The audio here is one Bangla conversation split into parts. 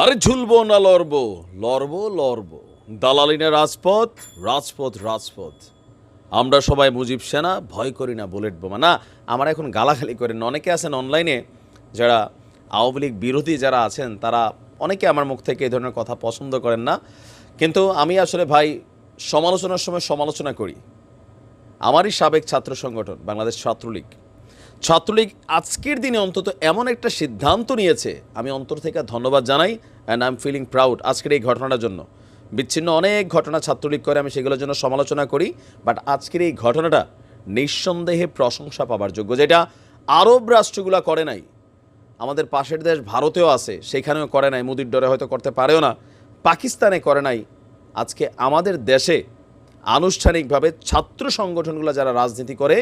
আরে ঝুলবো না, লড়বো লড়বো লড়বো। দালালিনা রাজপথ রাজপথ রাজপথ। আমরা সবাই মুজিব সেনা, ভয় করি না বুলেট বোমা। না, আমার এখন গালাগালি করেন অনেকে আছেন অনলাইনে যারা আওয়ামী লীগ বিরোধী যারা আছেন, তারা অনেকে আমার মুখ থেকে এই ধরনের কথা পছন্দ করেন না। কিন্তু আমি আসলে ভাই সমালোচনার সময় সমালোচনা করি। আমারই সাবেক ছাত্র সংগঠন, বাংলাদেশ ছাত্রলীগ। ছাত্রলীগ আজকের দিনে অন্তত এমন একটা সিদ্ধান্ত নিয়েছে। আমি অন্তর থেকে ধন্যবাদ জানাই and I am feeling proud আজকের এই ঘটনাটার জন্য। বিচ্ছিন্ন অনেক ঘটনা ছাত্রলীগ করে, আমি সেগুলোর জন্য সমালোচনা করি বাট আজকের এই ঘটনাটা নিঃসন্দেহে প্রশংসা পাবার যোগ্য। যেটা আরব রাষ্ট্রগুলো করে নাই, আমাদের পাশের দেশ ভারতেও আছে, সেখানেও করে নাই, মুদির ডরে হয়তো করতে পারেও না, পাকিস্তানে করে নাই। আজকে আমাদের দেশে আনুষ্ঠানিকভাবে ছাত্র সংগঠনগুলো যারা রাজনীতি করে,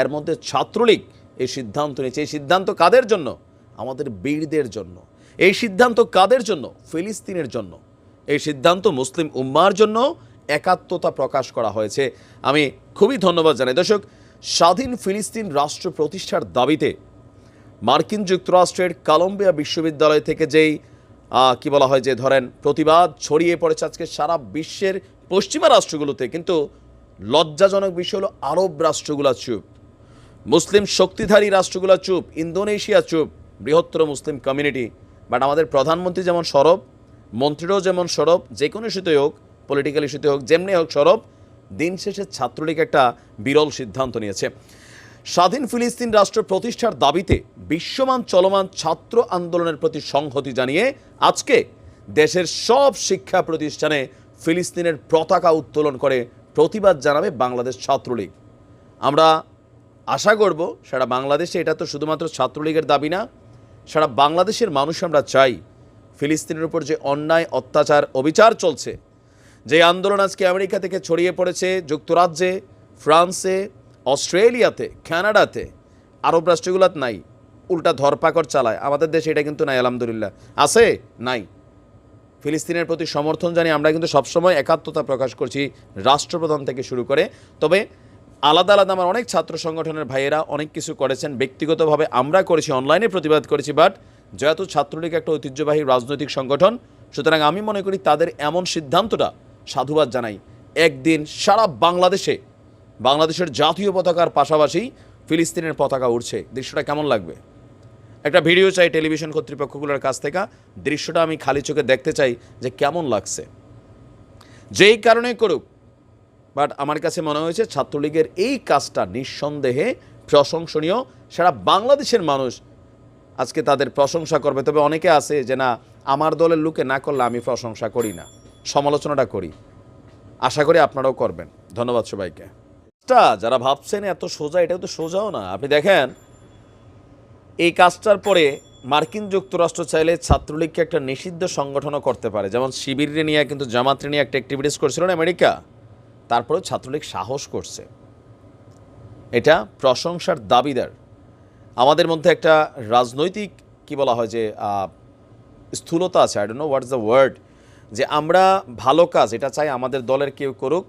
এর মধ্যে ছাত্রলীগ এই সিদ্ধান্ত নিয়েছে। এই সিদ্ধান্ত কাদের জন্য? আমাদের বীরদের জন্য। এই সিদ্ধান্ত কাদের জন্য? ফিলিস্তিনের জন্য। এই সিদ্ধান্ত মুসলিম উম্মার জন্য একাত্মতা প্রকাশ করা হয়েছে। আমি খুবই ধন্যবাদ জানাই। দর্শক, স্বাধীন ফিলিস্তিন রাষ্ট্র প্রতিষ্ঠার দাবিতে মার্কিন যুক্তরাষ্ট্রের কলম্বিয়া বিশ্ববিদ্যালয় থেকে যেই কি বলা হয় যে, ধরেন, প্রতিবাদ ছড়িয়ে পড়েছে আজকে সারা বিশ্বের পশ্চিমা রাষ্ট্রগুলোতে। কিন্তু লজ্জাজনক বিষয় হলো আরব রাষ্ট্রগুলো চুপ। মুসলিম শক্তিধারী রাষ্ট্রগুলো চুপ, ইন্দোনেশিয়া চুপ, বৃহত্তর মুসলিম কমিউনিটি বাট আমাদের প্রধানমন্ত্রী যেমন সরব, মন্ত্রীরাও যেমন সরব, যে কোনো ইস্যুতে হোক পলিটিক্যাল ইস্যুতে হোক, যেমনি হোক সরব, দিন শেষে ছাত্রলীগ একটা বিরল সিদ্ধান্ত নিয়েছে। স্বাধীন ফিলিস্তিন রাষ্ট্র প্রতিষ্ঠার দাবিতে বিশ্বমান চলমান ছাত্র আন্দোলনের প্রতি সংহতি জানিয়ে আজকে দেশের সব শিক্ষা প্রতিষ্ঠানে ফিলিস্তিনের পতাকা উত্তোলন করে প্রতিবাদ জানাবে বাংলাদেশ ছাত্রলীগ। আমরা আশা করব সারা বাংলাদেশে এটা তো শুধুমাত্র ছাত্রলীগের দাবি না, সারা বাংলাদেশের মানুষ আমরা চাই ফিলিস্তিনের উপর যে অন্যায়, অত্যাচার, অবিচার চলছে। যে আন্দোলন আজকে আমেরিকা থেকে ছড়িয়ে পড়েছে, যুক্তরাজ্যে, ফ্রান্সে, অস্ট্রেলিয়াতে, কানাডাতে, আরব রাষ্ট্রগুলোত নাই। উল্টা ধরপাকড় চালায়। আমাদের দেশে এটা কিন্তু নাই, আলহামদুলিল্লাহ। আছে? নাই। ফিলিস্তিনের প্রতি সমর্থন জানিয়ে আমরা কিন্তু সবসময় একাত্মতা প্রকাশ করছি রাষ্ট্রপ্রধান থেকে শুরু করে। তবে আলাদা আলাদা আমার অনেক ছাত্র সংগঠনের ভাইয়েরা অনেক কিছু করেছেন। ব্যক্তিগতভাবে আমরা করেছি অনলাইনে প্রতিবাদ করেছি বাট যেহেতু ছাত্রলীগ একটা ঐতিহ্যবাহী রাজনৈতিক সংগঠন, সুতরাং আমি মনে করি তাদের এমন সিদ্ধান্তটা সাধুবাদ জানাই। একদিন সারা বাংলাদেশে, বাংলাদেশের জাতীয় পতাকার পাশাপাশি ফিলিস্তিনের পতাকা উঠছে দৃশ্যটা কেমন লাগবে? একটা ভিডিও চাই টেলিভিশন কর্তৃপক্ষগুলোর কাছ থেকে। দৃশ্যটা আমি খালি চোখে দেখতে চাই যে কেমন লাগছে। যেই কারণে করুক বাট আমার কাছে মনে হয়েছে ছাত্রলীগের এই কাজটা নিঃসন্দেহে প্রশংসনীয়। সারা বাংলাদেশের মানুষ আজকে তাদের প্রশংসা করবে। তবে অনেকে আছে যে, না, আমার দলের লোকে না করলে আমি প্রশংসা করি না। সমালোচনাটা করি। আশা করি আপনারাও করবেন। ধন্যবাদ সবাইকে। টা যারা ভাবছেন এত সোজা, এটাও তো সোজাও না। আপনি দেখেন, এই কাজটার পরে মার্কিন যুক্তরাষ্ট্র চাইলে ছাত্রলীগকে একটা নিষিদ্ধ সংগঠনও করতে পারে। যেমন শিবিরে নিয়ে কিন্তু জামাত্রে নিয়ে একটা অ্যাক্টিভিটিস করছিল না আমেরিকা? তারপরেও ছাত্রলীগ সাহস করছে। এটা প্রশংসার দাবিদার। আমাদের মধ্যে একটা রাজনৈতিক, কি বলা হয় যে স্থূলতা আছে I don't know what's the word যে আমরা ভালো কাজ, এটা চাই আমাদের দলের কেউ করুক,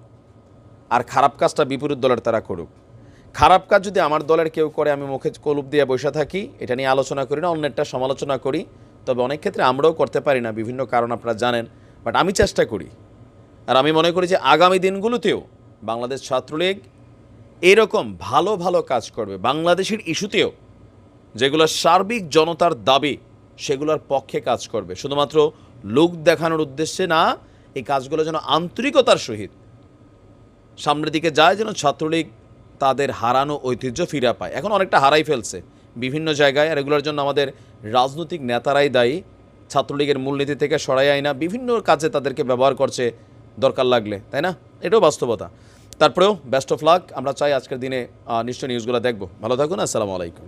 আর খারাপ কাজটা বিপরীত দলের তারা করুক। খারাপ কাজ যদি আমার দলের কেউ করে, আমি মুখে কলুপ দিয়ে বসে থাকি, এটা নিয়ে আলোচনা করি না, অন্যেরটা সমালোচনা করি, তবে অনেক ক্ষেত্রে আমরাও করতে পারি না, বিভিন্ন কারণ আপনারা জানেন বাট আমি চেষ্টা করি। আর আমি মনে করি যে আগামী দিনগুলোতেও বাংলাদেশ ছাত্রলীগ এরকম ভালো ভালো কাজ করবে। বাংলাদেশের ইস্যুতেও যেগুলো সার্বিক জনতার দাবি, সেগুলোর পক্ষে কাজ করবে। শুধুমাত্র লোক দেখানোর উদ্দেশ্যে না, এই কাজগুলো যেন আন্তরিকতার সহিত সামনের দিকে যায়, যেন ছাত্রলীগ তাদের হারানো ঐতিহ্য ফিরে পায়। এখন অনেকটা হারাই ফেলছে বিভিন্ন জায়গায়, আর এগুলোর জন্য আমাদের রাজনৈতিক নেতারাই দায়ী। ছাত্রলীগের মূলনীতি থেকে সরাই আয় না, বিভিন্ন কাজে তাদেরকে ব্যবহার করছে দরকার লাগলে, তাই না? এটাও বাস্তবতা। তারপরেও বেস্ট অফ লাক আমরা চাই আজকের দিনে নিশ্চয় নিউজগুলো দেখব। ভালো থাকুন, আসসালামু আলাইকুম।